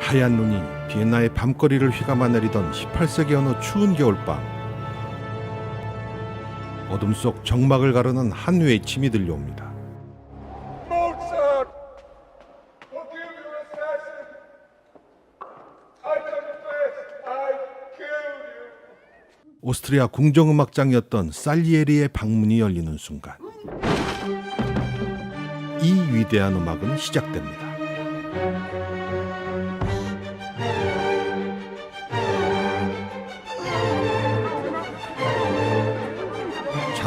하얀 눈이 비엔나의 밤거리를 휘감아 내리던 18세기 어느 추운 겨울밤 어둠 속 정막을 가르는 한 들려옵니다. I killed you! 오스트리아 궁정음악장이었던 살리에리의 방문이 열리는 순간 이 위대한 음악은 시작됩니다.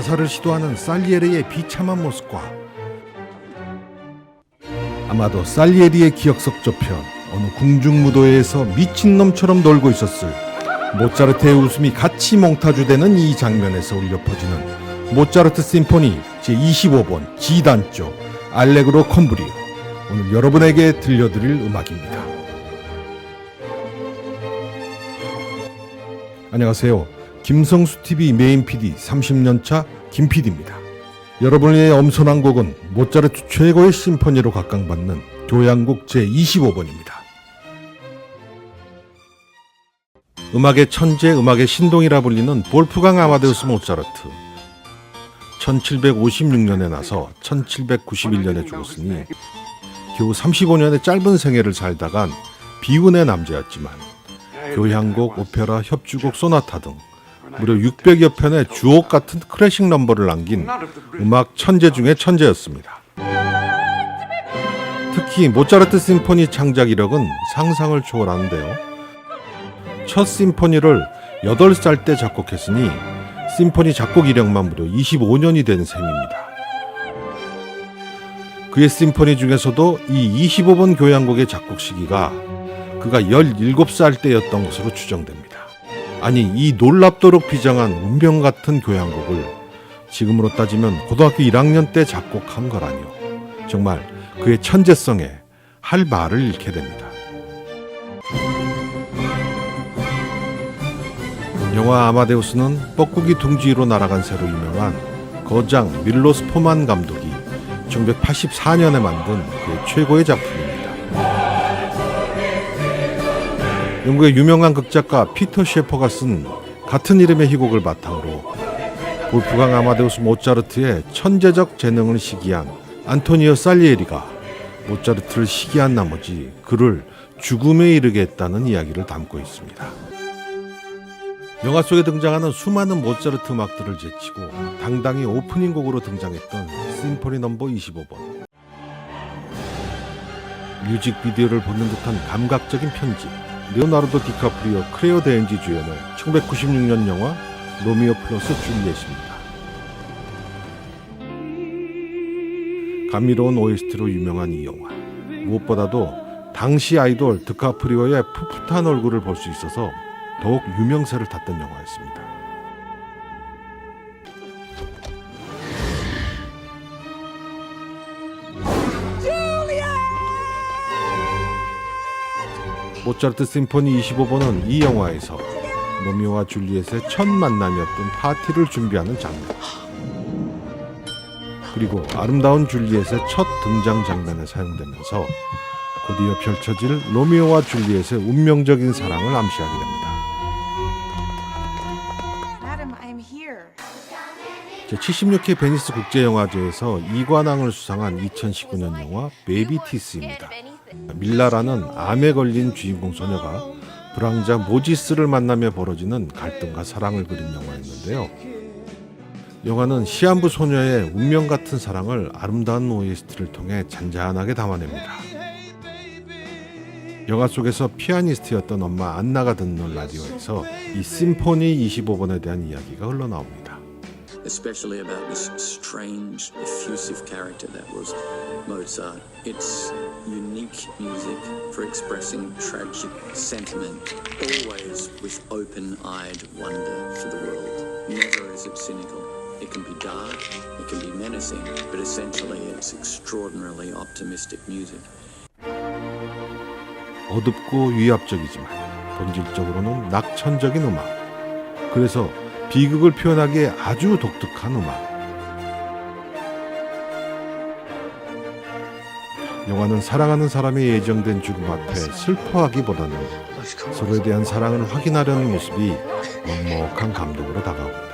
자살을 시도하는 살리에리의 비참한 모습과 아마도 살리에리의 기억 속 저편 어느 궁중무도회에서 미친놈처럼 놀고 있었을 모차르트의 웃음이 같이 몽타주되는 이 장면에서 울려 퍼지는 모차르트 심포니 제25번 G단조 알레그로 콤브리오 오늘 여러분에게 들려드릴 음악입니다. 안녕하세요. 김성수 TV 메인 PD 30년차 김 PD입니다. 여러분의 엄선한 곡은 모차르트 최고의 심포니로 각광받는 교향곡 제25번입니다. 음악의 천재, 음악의 신동이라 불리는 볼프강 아마데우스 모차르트. 1756년에 나서 1791년에 죽었으니 겨우 35년의 짧은 생애를 살다간 비운의 남자였지만 교향곡, 오페라, 협주곡, 소나타 등 무려 600여 편의 주옥 같은 클래식 넘버를 남긴 음악 천재 중의 천재였습니다. 특히 모차르트 심포니 창작 이력은 상상을 초월하는데요. 첫 심포니를 8살 때 작곡했으니 심포니 작곡 이력만 무려 25년이 된 셈입니다. 그의 심포니 중에서도 이 25번 교향곡의 작곡 시기가 그가 17살 때였던 것으로 추정됩니다. 아니 이 놀랍도록 비장한 운명 같은 교향곡을 지금으로 따지면 고등학교 1학년 때 작곡한 거라니요. 정말 그의 천재성에 할 말을 잃게 됩니다. 영화 아마데우스는 뻐꾸기 둥지로 날아간 새로 유명한 거장 밀로스 포만 감독이 1984년에 만든 그의 최고의 작품입니다. 영국의 유명한 극작가 피터 셰퍼가 쓴 같은 이름의 희곡을 바탕으로 볼프강 아마데우스 모차르트의 천재적 재능을 시기한 안토니오 살리에리가 모차르트를 시기한 나머지 그를 죽음에 이르게 했다는 이야기를 담고 있습니다. 영화 속에 등장하는 수많은 모차르트 음악들을 제치고 당당히 오프닝 곡으로 등장했던 심포니 넘버 25번. 뮤직비디오를 보는 듯한 감각적인 편집. 레오나르도 디카프리오 크레오 데엔지 주연의 1996년 영화 로미오 플러스 줄리엣입니다. 감미로운 OST로 유명한 이 영화. 무엇보다도 당시 아이돌 드카프리오의 풋풋한 얼굴을 볼 수 있어서 더욱 유명세를 탔던 영화였습니다. 모차르트 심포니 25번은 이 영화에서 로미오와 줄리엣의 첫 만남이었던 파티를 준비하는 장면. 그리고 아름다운 줄리엣의 첫 등장 장면에 사용되면서 곧이어 펼쳐질 로미오와 줄리엣의 운명적인 사랑을 암시하게 됩니다. Madam, I'm here. 제76회 베니스 국제영화제에서 이관왕을 수상한 2019년 영화 베이비 티스입니다. 밀라라는 암에 걸린 주인공 소녀가 불황자 모지스를 만나며 벌어지는 갈등과 사랑을 그린 영화였는데요. 영화는 시한부 소녀의 운명 같은 사랑을 아름다운 OST를 통해 잔잔하게 담아냅니다. 영화 속에서 피아니스트였던 엄마 안나가 듣는 라디오에서 이 심포니 25번에 대한 이야기가 흘러나옵니다. especially about this strange, effusive character that was Mozart. It's unique music for expressing tragic sentiment, always with open eyed wonder for the world. Never is it cynical. It can be dark, it can be menacing, but essentially it's extraordinarily optimistic music. 어둡고 위압적이지만 본질적으로는 낙천적인 음악. 그래서 비극을 표현하기에 아주 독특한 음악. 영화는 사랑하는 사람이 예정된 죽음 앞에 슬퍼하기보다는 서로에 대한 사랑을 확인하려는 모습이 먹먹한 감동으로 다가옵니다.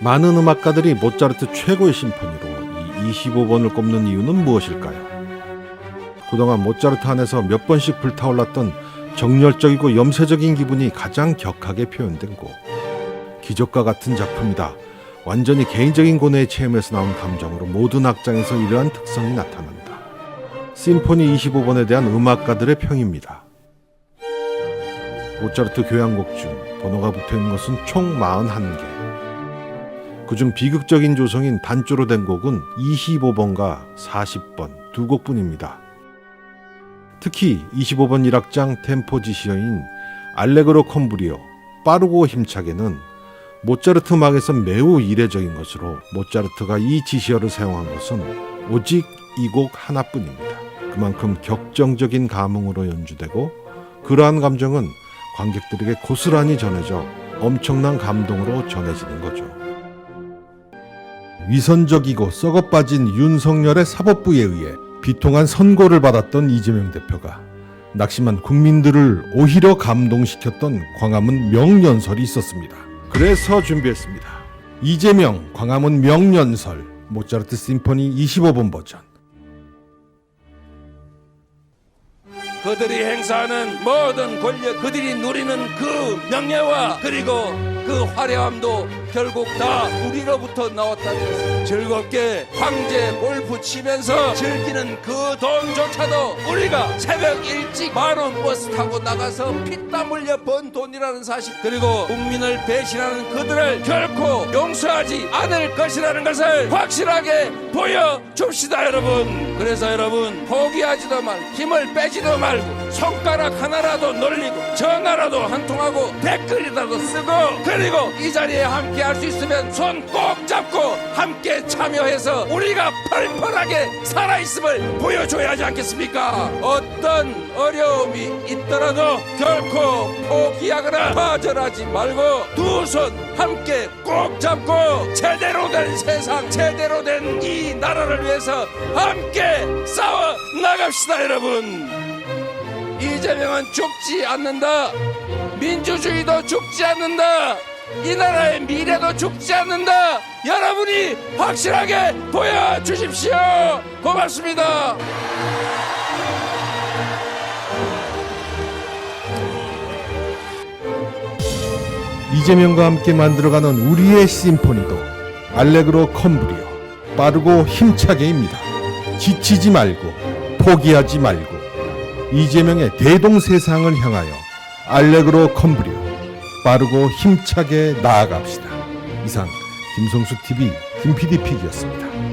많은 음악가들이 모차르트 최고의 심포니로 이 25번을 꼽는 이유는 무엇일까요? 그동안 모차르트 안에서 몇 번씩 불타올랐던 정열적이고 염세적인 기분이 가장 격하게 표현된 곡. 기적과 같은 작품이다. 완전히 개인적인 고뇌의 체험에서 나온 감정으로 모든 악장에서 이러한 특성이 나타난다. 심포니 25번에 대한 음악가들의 평입니다. 모차르트 교향곡 중 번호가 붙어 있는 것은 총 41개. 그중 비극적인 조성인 단조로 된 곡은 25번과 40번 두 곡뿐입니다. 특히 25번 1악장 템포 지시어인 알레그로 컴브리오 빠르고 힘차게는 모차르트 음악에서 매우 이례적인 것으로 모차르트가 이 지시어를 사용한 것은 오직 이 곡 하나뿐입니다. 그만큼 격정적인 감흥으로 연주되고 그러한 감정은 관객들에게 고스란히 전해져 엄청난 감동으로 전해지는 거죠. 위선적이고 썩어빠진 윤석열의 사법부에 의해 비통한 선고를 받았던 이재명 대표가 낙심한 국민들을 오히려 감동시켰던 광화문 명연설이 있었습니다. 그래서 준비했습니다. 이재명 광화문 명연설 모차르트 심포니 25번 버전 그들이 행사하는 모든 권력, 그들이 누리는 그 명예와 그리고 그 화려함도 결국 다 우리로부터 나왔다는 것을 즐겁게 황제 골프 치면서 즐기는 그 돈조차도 우리가 새벽 일찍 만원 버스 타고 나가서 피땀 흘려 번 돈이라는 사실 그리고 국민을 배신하는 그들을 결코 용서하지 않을 것이라는 것을 확실하게 보여줍시다 여러분. 그래서 여러분 포기하지도 말고 힘을 빼지도 말고 손가락 하나라도 놀리고 전화라도 한 통하고 댓글이라도 쓰고 그리고 이 자리에 함께 할 수 있으면 손 꼭 잡고 함께 참여해서 우리가 펄펄하게 살아있음을 보여줘야 하지 않겠습니까 어떤 어려움이 있더라도 결코 포기하거나 좌절하지 말고 두 손 함께 꼭 잡고 제대로 된 세상 제대로 된 이 나라를 위해서 함께 싸워 나갑시다 여러분 이재명은 죽지 않는다. 민주주의도 죽지 않는다. 이 나라의 미래도 죽지 않는다. 여러분이 확실하게 보여주십시오. 고맙습니다. 이재명과 함께 만들어가는 우리의 심포니도 알레그로 컴브리오 빠르고 힘차게입니다. 지치지 말고 포기하지 말고 이재명의 대동세상을 향하여 알레그로 컴브리오 빠르고 힘차게 나아갑시다. 이상 김성수 TV 김PD 픽이었습니다.